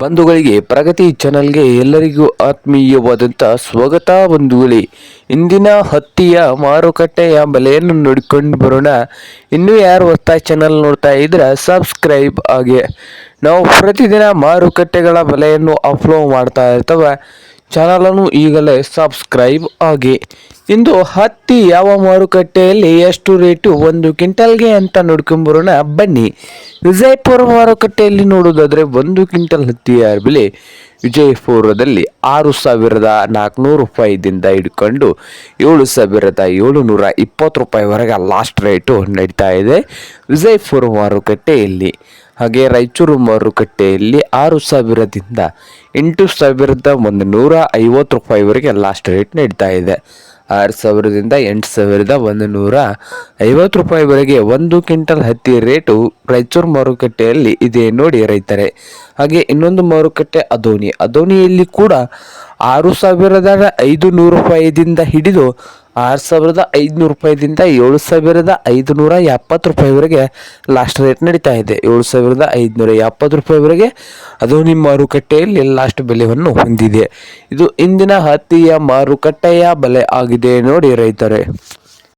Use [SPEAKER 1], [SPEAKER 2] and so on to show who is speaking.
[SPEAKER 1] ಬಂಧುಗಳಿಗೆ ಪ್ರಗತಿ ಚಾನಲ್ಗೆ ಎಲ್ಲರಿಗೂ ಆತ್ಮೀಯವಾದಂಥ ಸ್ವಾಗತ ಬಂಧುಗಳೇ. ಇಂದಿನ ಹತ್ತಿಯ ಮಾರುಕಟ್ಟೆಯ ಬೆಲೆಯನ್ನು ನೋಡಿಕೊಂಡು ಬರೋಣ. ಇನ್ನೂ ಯಾರು ಹೊಸ ಚಾನಲ್ ನೋಡ್ತಾ ಇದ್ರೆ ಸಬ್ಸ್ಕ್ರೈಬ್ ಆಗಿ ನಾವು ಪ್ರತಿದಿನ ಮಾರುಕಟ್ಟೆಗಳ ಬೆಲೆಯನ್ನು ಅಪ್ಲೋಡ್ ಮಾಡ್ತಾ ಇರ್ತವೆ. ಚಾನಲನ್ನು ಈಗಲೇ ಸಬ್ಸ್ಕ್ರೈಬ್ ಆಗಿ. ಇಂದು ಹತ್ತಿ ಯಾವ ಮಾರುಕಟ್ಟೆಯಲ್ಲಿ ಎಷ್ಟು ರೇಟು? ಒಂದು ಕ್ವಿಂಟಲ್ಗೆ ಅಂತ ನೋಡ್ಕೊಂಬರೋಣ. ಬನ್ನಿ. ವಿಜಯಪುರ ಮಾರುಕಟ್ಟೆಯಲ್ಲಿ ನೋಡೋದಾದ್ರೆ ಒಂದು ಕ್ವಿಂಟಲ್ ಹತ್ತಿಯ ಬೆಲೆ ವಿಜಯಪುರದಲ್ಲಿ ಆರು ಸಾವಿರದ ನಾಲ್ಕುನೂರು ರೂಪಾಯಿದಿಂದ ಹಿಡ್ಕೊಂಡು ಏಳು ಸಾವಿರದ ಏಳುನೂರ ಇಪ್ಪತ್ತು ರೂಪಾಯಿವರೆಗೆ ಲಾಸ್ಟ್ ರೇಟು ನಡೀತಾ ಇದೆ ವಿಜಯಪುರ ಮಾರುಕಟ್ಟೆಯಲ್ಲಿ. ಹಾಗೆ ರಾಯಚೂರು ಮಾರುಕಟ್ಟೆಯಲ್ಲಿ ಆರು ಸಾವಿರದಿಂದ ಎಂಟು ಸಾವಿರದ ಒಂದು ನೂರ ಐವತ್ತು ರೂಪಾಯಿವರೆಗೆ ಲಾಸ್ಟ್ ರೇಟ್ ನೀಡ್ತಾ ಇದೆ. ಆರು ಸಾವಿರದಿಂದ ಎಂಟು ಸಾವಿರದ ಒಂದು ನೂರ ಐವತ್ತು ರೂಪಾಯಿವರೆಗೆ ಒಂದು ಕ್ವಿಂಟಲ್ ಹತ್ತಿ ರೇಟು ರಾಯಚೂರು ಮಾರುಕಟ್ಟೆಯಲ್ಲಿ ಇದೆ ನೋಡಿ ರೈತರೆ. ಹಾಗೆ ಇನ್ನೊಂದು ಮಾರುಕಟ್ಟೆ ಅದೋನಿ ಅದೋನಿಯಲ್ಲಿ ಕೂಡ ಆರು ಸಾವಿರದ ಐದು ನೂರು ರೂಪಾಯಿದಿಂದ ಹಿಡಿದು ಆರು ಸಾವಿರದ ಐದುನೂರು ರೂಪಾಯಿದಿಂದ ಏಳು ಸಾವಿರದ ಐದುನೂರ ಎಪ್ಪತ್ತು ರೂಪಾಯಿವರೆಗೆ ಲಾಸ್ಟ್ ರೇಟ್ ನಡೀತಾ ಇದೆ. ಏಳು ಸಾವಿರದ ಐದುನೂರ ಎಪ್ಪತ್ತು ರೂಪಾಯಿವರೆಗೆ ಅದು ನಿಮ್ಮ ಮಾರುಕಟ್ಟೆಯಲ್ಲಿ ಲಾಸ್ಟ್ ಬೆಲೆಯನ್ನು ಹೊಂದಿದೆ. ಇದು ಇಂದಿನ ಹತ್ತಿಯ ಮಾರುಕಟ್ಟೆಯ ಬೆಲೆ ಆಗಿದೆ ನೋಡಿ ರೈತರೇ.